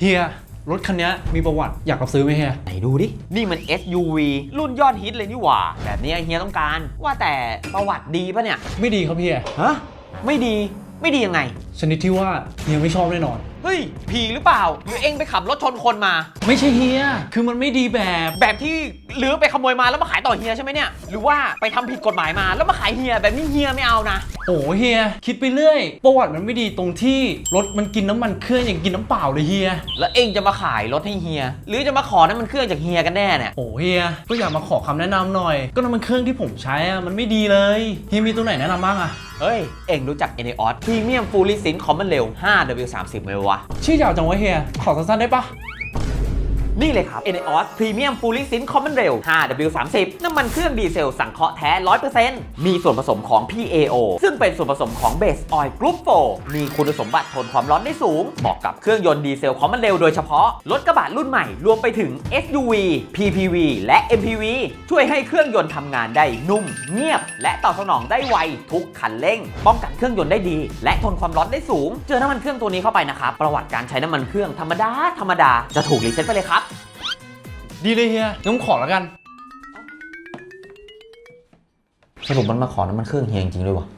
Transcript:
เฮีย รถคันนี้มีประวัติอยากรับซื้อไหมเฮีย ไหนดูดิ นี่มัน SUV รุ่นยอดฮิตเลยนี่หว่า แบบนี้เฮียต้องการ ว่าแต่ประวัติดีปะเนี่ย ไม่ดีครับเฮีย ฮะ ไม่ดี ไม่ดียังไง ชนิดที่ว่าเฮียไม่ชอบแน่นอน เฮ้ย ผีหรือเปล่า หรือเองไปขับรถชนคนมา ไม่ใช่เฮีย คือมันไม่ดีแบบ แบบที่หรือไปขโมยมาแล้วมาขายต่อเฮียใช่ไหมเนี่ย หรือว่าไปทำผิดกฎหมายมาแล้วมาขายเฮียแบบนี้เฮียไม่เอานะ โอ้เฮีย คิดไปเรื่อยประวัติมันไม่ดีตรงที่รถมันกินน้ำมันเครื่องอย่างกินน้ำเปล่าเลยเฮีย แล้วเองจะมาขายรถให้เฮีย หรือจะมาขอน้ำมันเครื่องจากเฮียกันแน่เนี่ย โอ้เฮีย ก็อยากมาขอคำแนะนำหน่อย ก็น้ำมันเครื่องที่ผมใช้อะมันไม่ดีเลย เฮียมีตัวไหนแนะนำบ้างอะเฮ้ย เองรู้จัก e n e ินคอมมันเร็ว 5W30 ไหมวะ ชื่อยาวจังวะเฮีย ขอสั้นๆได้ปะ นี่เลยครับ e n e o s Premium Full l i s i n Common Rail 5W30 น้ำมันเครื่องดีเซลสังเคราะห์แท้ 100%มีส่วนผสมของ PAO ซึ่งเป็นส่วนผสมของ Base Oil Group 4 มีคุณสมบัติทนความร้อนได้สูง เหมาะกับเครื่องยนต์ดีเซล Common Rail โดยเฉพาะ รถกระบะรุ่นใหม่ รวมไปถึง SUV PPV และ MPV ช่วยให้เครื่องยนต์ทำงานได้นุ่ม เงียบ และตอบสนองได้ไวทุกคันเร่ง ป้องกันเครื่องยนต์ได้ดี และทนความร้อนได้สูง เจอน้ำมันเครื่องตัวนี้เข้าไปนะครับประวัติการใช้น้ำมันเครื่องธรรมดาธรรมดาจะถูกรีเซ็ตไปเลยครับ ดีเลยเฮียงั้นผมขอแล้วกัน สรุปมันมาขอน้ำมันเครื่องเฮียจริงๆด้วยวะ